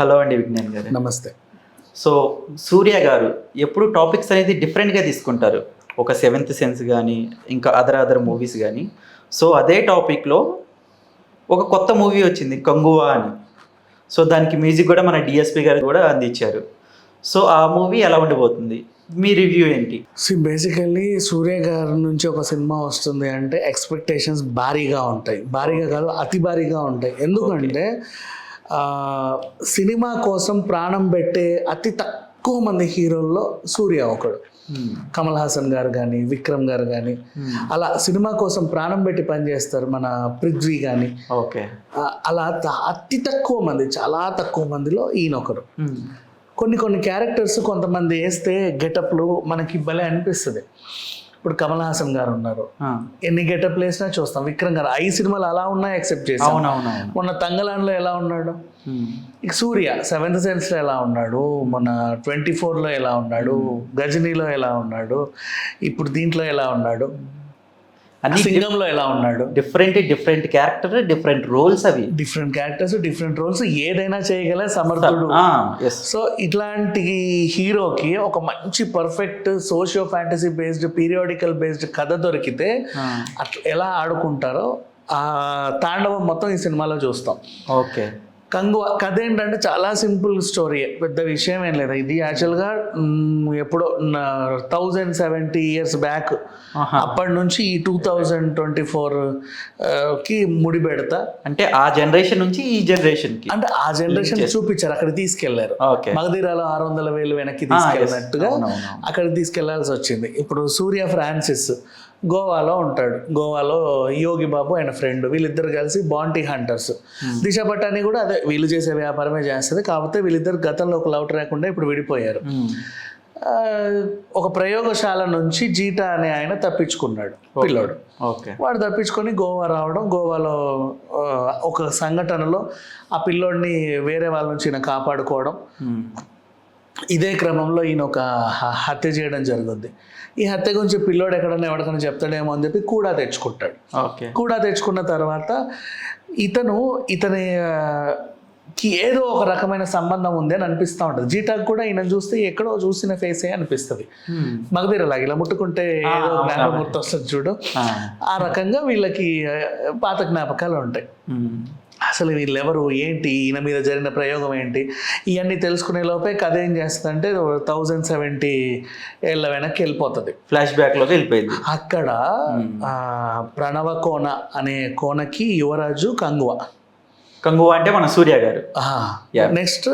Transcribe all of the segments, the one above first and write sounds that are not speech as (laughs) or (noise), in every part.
Hello అండి విజ్ఞాన్ గారు. నమస్తే. సో సూర్య గారు ఎప్పుడు టాపిక్స్ అనేది డిఫరెంట్గా తీసుకుంటారు. ఒక సెవెంత్ సెన్స్ కానీ ఇంకా అదర్ అదర్ మూవీస్ కానీ సో అదే టాపిక్లో ఒక కొత్త మూవీ వచ్చింది కంగువా అని. సో దానికి మ్యూజిక్ కూడా మన డిఎస్పి గారు కూడా అందించారు. సో ఆ మూవీ ఎలా ఉండిపోతుంది మీ రివ్యూ ఏంటి? సి బేసికల్లీ సూర్య గారి నుంచి ఒక సినిమా వస్తుంది అంటే ఎక్స్పెక్టేషన్స్ భారీగా ఉంటాయి. భారీగా కాదు అతి భారీగా ఉంటాయి. ఎందుకంటే సినిమా కోసం ప్రాణం పెట్టే అతి తక్కువ మంది హీరోల్లో సూర్య ఒకడు. కమల్ హాసన్ గారు కానీ విక్రమ్ గారు కానీ అలా సినిమా కోసం ప్రాణం పెట్టి పనిచేస్తారు మన పృథ్వీ కానీ ఓకే. అలా అతి తక్కువ మంది చాలా తక్కువ మందిలో ఈయన ఒకరు కొన్ని కొన్ని క్యారెక్టర్స్ కొంతమంది వేస్తే గెటప్లు మనకి భలే అనిపిస్తుంది. ఇప్పుడు కమల్ హాసన్ గారు ఉన్నారు. ఎన్ని గెటప్లు వేసినా చూస్తాం. విక్రమ్ గారు ఐ సినిమాలు అలా ఉన్నాయి ఎక్సెప్ట్ చేసాం మొన్న తంగలాన్లో ఎలా ఉన్నాడు? ఇక సూర్య సెవెంత్ సెన్స్లో ఎలా ఉన్నాడు? మన ట్వంటీ ఫోర్లో ఎలా ఉన్నాడు? గజనీలో ఎలా ఉన్నాడు? ఇప్పుడు దీంట్లో ఎలా ఉన్నాడు? అన్ని సింగంలో ఎలా ఉన్నాడు? Different different character different roles అవి. డిఫరెంట్ క్యారెక్టర్స్ డిఫరెంట్ రోల్స్ ఏదైనా చేయగల సమర్థుడు. సో ఇట్లాంటి హీరోకి ఒక మంచి perfect socio fantasy based periodical based కథ దొరికితే అట్లా ఎలా ఆడుకుంటారో ఆ తాండవం మొత్తం ఈ సినిమాలో చూస్తాం. ఓకే. కంగువ కథ ఏంటంటే చాలా సింపుల్ స్టోరీ పెద్ద విషయం ఏం లేదు? ఇది యాక్చువల్గా ఎప్పుడో థౌజండ్ సెవెంటీ ఇయర్స్ బ్యాక్ అప్పటి నుంచి ఈ టూ థౌజండ్ ట్వంటీ ఫోర్కి ముడి పెడతా. అంటే ఆ జనరేషన్ నుంచి ఈ జనరేషన్ అంటే ఆ జనరేషన్ చూపించారు అక్కడ తీసుకెళ్ళారు. మగధీరాలో ఆరు వందల వేలు వెనక్కి తీసుకెళ్ళినట్టుగా అక్కడికి తీసుకెళ్ళాల్సి వచ్చింది. ఇప్పుడు సూర్య ఫ్రాన్సిస్ గోవాలో ఉంటాడు. గోవాలో యోగి బాబు ఆయన ఫ్రెండ్ వీళ్ళిద్దరు కలిసి బాంటీ హంటర్స్ దిశ పట్టాని కూడా అదే వీళ్ళు చేసే వ్యాపారమే చేస్తుంది. కాకపోతే వీళ్ళిద్దరు గతంలో ఒక లవ్ రాకుండా ఇప్పుడు విడిపోయారు. ఆ, ఒక ప్రయోగశాల నుంచి జీటా అనే ఆయన తప్పించుకున్నాడు పిల్లోడు. ఓకే వాడు తప్పించుకొని గోవా రావడం గోవాలో ఒక సంఘటనలో ఆ పిల్లోడిని వేరే వాళ్ళ నుంచి కాపాడుకోవడం. ఇదే క్రమంలో ఈయన ఒక హత్య చేయడం జరుగుద్ది ఈ హత్య గురించి పిల్లోడు ఎక్కడన్నా ఎవరికైనా చెప్తాడేమో అని చెప్పి కూడా తెచ్చుకుంటాడు. ఓకే. కూడా తెచ్చుకున్న తర్వాత ఇతను ఇతని కి ఏదో ఒక రకమైన సంబంధం ఉంది అని అనిపిస్తూ ఉంటుంది. జీటాకు కూడా ఈయన చూస్తే ఎక్కడో చూసిన ఫేసే అనిపిస్తుంది. మగధీరలాగా ఇలా ముట్టుకుంటే ఏదో జ్ఞాపకం గుర్తొస్తుంది చూడు. ఆ. రకంగా వీళ్ళకి పాత జ్ఞాపకాలు ఉంటాయి. అసలు వీళ్ళెవరు ఏంటి? ఈయన మీద జరిగిన ప్రయోగం ఏంటి? ఇవన్నీ తెలుసుకునే లోపే కథ ఏం చేస్తుందంటే థౌజండ్ సెవెంటీ ఏళ్ళ వెనక్కి వెళ్ళిపోతుంది. ఫ్లాష్ బ్యాక్లోకి వెళ్ళిపోయింది. అక్కడ ఆ, ప్రణవ కోన అనే కోనకి యువరాజు కంగువ. కంగువా అంటే మన సూర్య గారు. నెక్స్ట్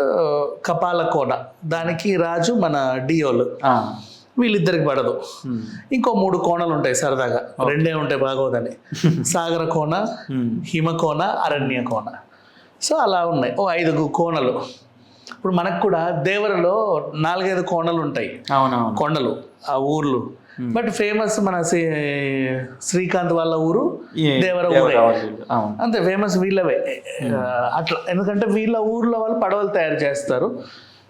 కపాల కోన. దానికి రాజు మన డియోలు. వీళ్ళిద్దరికి పడదు. ఇంకో మూడు కోణలు ఉంటాయి సరదాగా. రెండే ఉంటాయి బాగోదని. (laughs) సాగర Hmm. హిమకోన అరణ్య కోన సో అలా ఉన్నాయి. ఓ ఐదు కోనలు ఇప్పుడు మనకు కూడా దేవరలో నాలుగైదు కోణలు ఉంటాయి. అవునవును. కొండలు ఆ ఊర్లు. బట్ ఫేమస్ మన శ్రీ- శ్రీకాంత్ వాళ్ళ ఊరు దేవర ఊరే. అంతే ఫేమస్ వీళ్ళవే. అట్లా. ఎందుకంటే వీళ్ళ ఊర్లో వాళ్ళు పడవలు తయారు చేస్తారు.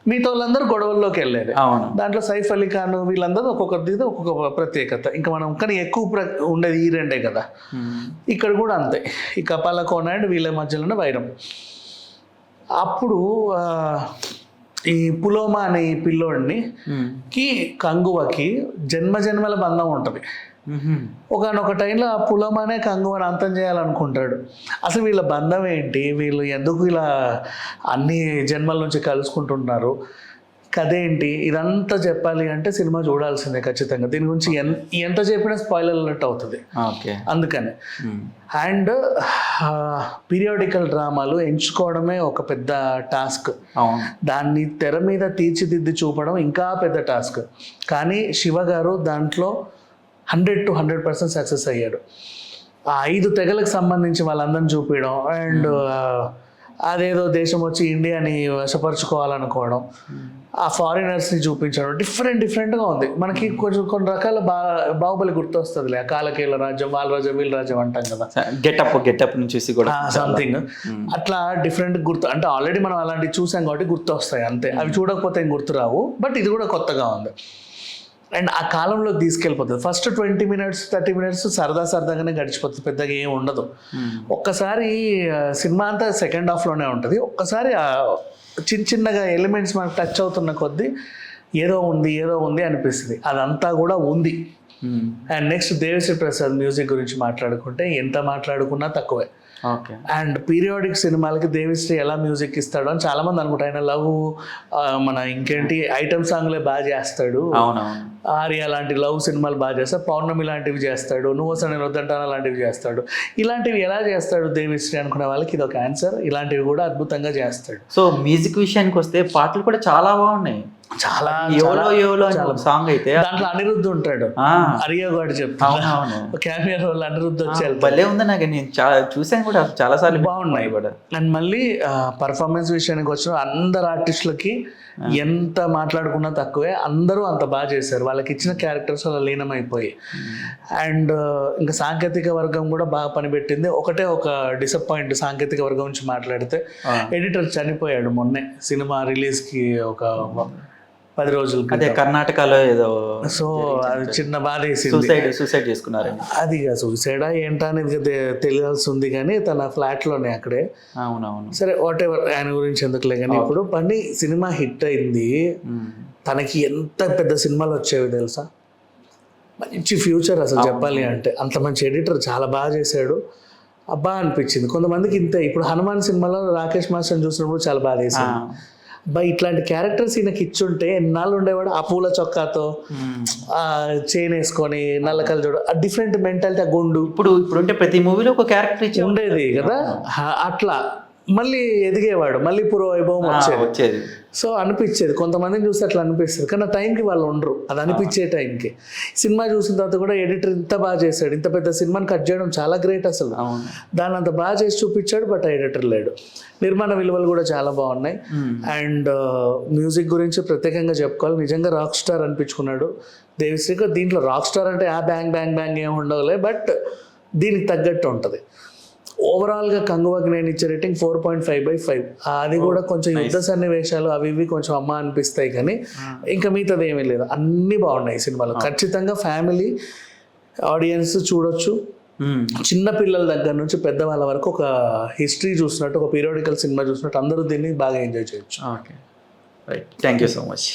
మిగతా వాళ్ళందరూ గొడవల్లోకి వెళ్ళేది అవును దాంట్లో సైఫ్ అలీ ఖాన్ వీళ్ళందరూ ఒక్కొక్కరిది ఒక్కొక్క ప్రత్యేకత ఇంకా మనం కానీ ఎక్కువ ప్ర- ఉండేది ఈ రెండే కదా. ఇక్కడ కూడా అంతే ఈ కపాల కోన అండ్ వీళ్ళ మధ్యలోనే వైరం అప్పుడు ఈ పులోమా అనే ఈ పిల్లోడిని. కి కంగువకి జన్మ జన్మల బంధం ఉంటుంది. ఒకనొక టైంలో ఆ పులమానే కంగువని అంతం చేయాలనుకుంటాడు. అసలు వీళ్ళ బంధం ఏంటి? వీళ్ళు ఎందుకు ఇలా అన్ని జన్మల నుంచి కలుసుకుంటున్నారు? కథ ఏంటి? ఇదంతా చెప్పాలి అంటే సినిమా చూడాల్సిందే ఖచ్చితంగా. దీని గురించి ఎంత చెప్పినా స్పాయిలర్ అన్నట్టు అవుతుంది. ఓకే. అందుకని. అండ్ పీరియాడికల్ డ్రామాలు ఎంచుకోవడమే ఒక పెద్ద టాస్క్. దాన్ని తెర మీద తీర్చిదిద్ది చూపడం ఇంకా పెద్ద టాస్క్. కానీ శివ గారు దాంట్లో hundred to hundred percent success అయ్యాడు. ఆ ఐదు తెగలకు సంబంధించి వాళ్ళందరిని చూపించడం అండ్ అదేదో దేశం వచ్చి ఇండియాని వశపరుచుకోవాలనుకోవడం ఆ ఫారినర్స్ని చూపించడం డిఫరెంట్ డిఫరెంట్గా ఉంది. మనకి కొంచెం కొన్ని రకాల బా బాహుబలి గుర్తొస్తుంది ఆ కాలకేల రాజ్యం వాళ్ళ రాజ్యం వీళ్ళ రాజ్యం అంటాం కదా. గెటప్ గెటప్ నుంచి చూసి కూడా సంథింగ్ అట్లా డిఫరెంట్ గుర్తు అంటే ఆల్రెడీ మనం అలాంటివి చూసాం కాబట్టి గుర్తు వస్తాయి అంతే. అవి చూడకపోతే ఏం గుర్తు రావు బట్ ఇది కూడా కొత్తగా ఉంది. అండ్ ఆ కాలంలో తీసుకెళ్ళిపోతుంది. First twenty minutes thirty minutes సరదా సరదాగానే గడిచిపోతుంది. పెద్దగా ఏం ఉండదు. Hmm. ఒక్కసారి సినిమా అంతా సెకండ్ హాఫ్లోనే ఉంటుంది. ఒక్కసారి చిన్న చిన్నగా ఎలిమెంట్స్ మనకు టచ్ అవుతున్న కొద్దీ ఏదో ఉంది ఏదో ఉంది అనిపిస్తుంది. అదంతా కూడా ఉంది. మ్మ్. And next Devi Sri Prasad music గురించి మాట్లాడుకుంటే ఎంత మాట్లాడుకున్నా తక్కువే. ఓకే. అండ్ పీరియాడిక్ సినిమాలకి దేవిశ్రీ ఎలా మ్యూజిక్ ఇస్తాడు అని చాలా మంది అనుకుంటారు. ఆయన లవ్ మన ఇంకేంటి ఐటమ్ సాంగ్లే బాగా చేస్తాడు. ఆర్య లాంటి లవ్ సినిమాలు బాగా చేస్తాడు పౌర్ణమి లాంటివి చేస్తాడు నువ్వు సరే వద్దంటానా లాంటివి చేస్తాడు. ఇలాంటివి ఎలా చేస్తాడు దేవిశ్రీ అనుకునే వాళ్ళకి ఇది ఒక ఆన్సర్ ఇలాంటివి కూడా అద్భుతంగా చేస్తాడు. సో మ్యూజిక్ విషయానికి వస్తే పాటలు కూడా చాలా బాగున్నాయి. చాలా యోలో యోలో సాంగ్ అయితే దాంట్లో అనిరుద్ధ్ ఉంటాడు. అరియో గారు చెప్తాడు. అవునవును. క్యామియర్ రోల్ అనిరుద్ధ్ వచ్చి భలే ఉంది నాకు. నేను చాలా చూసాను కూడా చాలా సార్లు బాగున్నాయి. కూడా అండ్ మళ్ళీ పర్ఫార్మెన్స్ విషయానికి వచ్చిన అందరు ఆర్టిస్టులకి ఎంత మాట్లాడుకున్నా తక్కువే. అందరూ అంత బాగా చేశారు. వాళ్ళకి ఇచ్చిన క్యారెక్టర్స్ అలా లీనమైపోయి. అండ్ ఇంకా సాంకేతిక వర్గం కూడా బాగా పనిపెట్టింది. ఒకటే ఒక డిసప్పాయింట్ సాంకేతిక వర్గం నుంచి మాట్లాడితే. ఎడిటర్ చనిపోయాడు మొన్నే. సినిమా రిలీజ్కి ఒక పది రోజుల అదే కర్ణాటకలో ఏదో సో అది చిన్న బాధ సూసైడ్ సూసైడ్ చేసుకున్నారని. అది సూసైడా ఏంటా అనేది తెలియాల్సి ఉంది కానీ తన ఫ్లాట్లోనే అక్కడే. అవునవును. సరే వాట్ ఎవర్ ఆయన గురించి ఎందుకులే కానీ ఇప్పుడు బండి సినిమా హిట్ అయింది. తనకి ఎంత పెద్ద సినిమాలు వచ్చేవి తెలుసా? మంచి ఫ్యూచర్ అసలు చెప్పాలి అంటే. అంత మంచి ఎడిటర్ చాలా బాగా చేశాడు. అబ్బా అనిపించింది. కొంతమందికి ఇంతే. ఇప్పుడు హనుమాన్ సినిమాలో రాకేష్ మాస్టర్ చూసినప్పుడు చాలా బాగా. వేసింది అబ్బా ఇట్లాంటి క్యారెక్టర్స్ ఈయనకి ఇచ్చుంటే ఎన్నాళ్ళు ఉండేవాడు? ఆ పూల చొక్కాతో చైన్ వేసుకొని నల్ల కలజోడు ఆ డిఫరెంట్ మెంటాలిటీ ఆ గుండు. ఇప్పుడు ఇప్పుడు ఉంటే ప్రతి మూవీలో ఒక క్యారెక్టర్ ఇచ్చి ఉండేది కదా? అట్లా. మళ్ళీ ఎదిగేవాడు మళ్ళీ పూర్వ వైభవం వచ్చేది. వచ్చేది. సో అనిపించేది. కొంతమందిని చూస్తే అట్లా అనిపిస్తుంది. కానీ ఆ టైంకి వాళ్ళు ఉండరు. అది అనిపించే టైంకి. సినిమా చూసిన తర్వాత కూడా ఎడిటర్ ఇంత బాగా చేశాడు. ఇంత పెద్ద సినిమాని కట్ చేయడం చాలా గ్రేట్ అసలు. దాన్ని అంత బాగా చేసి చూపించాడు బట్ ఆ ఎడిటర్ లేడు. నిర్మాణ విలువలు కూడా చాలా బాగున్నాయి. అండ్ మ్యూజిక్ గురించి ప్రత్యేకంగా చెప్పుకోవాలి. నిజంగా రాక్ స్టార్ అనిపించుకున్నాడు. దేవిశ్రీకర్ దీంట్లో రాక్ స్టార్ అంటే ఆ బ్యాంగ్ బ్యాంగ్ బ్యాంగ్ ఏమి ఉండవులే బట్ దీనికి తగ్గట్టు ఉంటుంది. ఓవరాల్గా కంగువకి నేను ఇచ్చే rating four point five by five అది కూడా కొంచెం యుద్ధ సన్నివేశాలు అవి ఇవి కొంచెం అమ్మ అనిపిస్తాయి కానీ ఇంకా మిగతాది ఏమీ లేదు. అన్నీ బాగున్నాయి సినిమాలో. ఖచ్చితంగా ఫ్యామిలీ ఆడియన్స్ చూడొచ్చు. మ్మ్. చిన్న పిల్లల దగ్గర నుంచి పెద్దవాళ్ళ వరకు ఒక హిస్టరీ చూసినట్టు ఒక పీరియాడికల్ సినిమా చూసినట్టు అందరూ దీన్ని బాగా ఎంజాయ్ చేయొచ్చు. Okay right thank you so much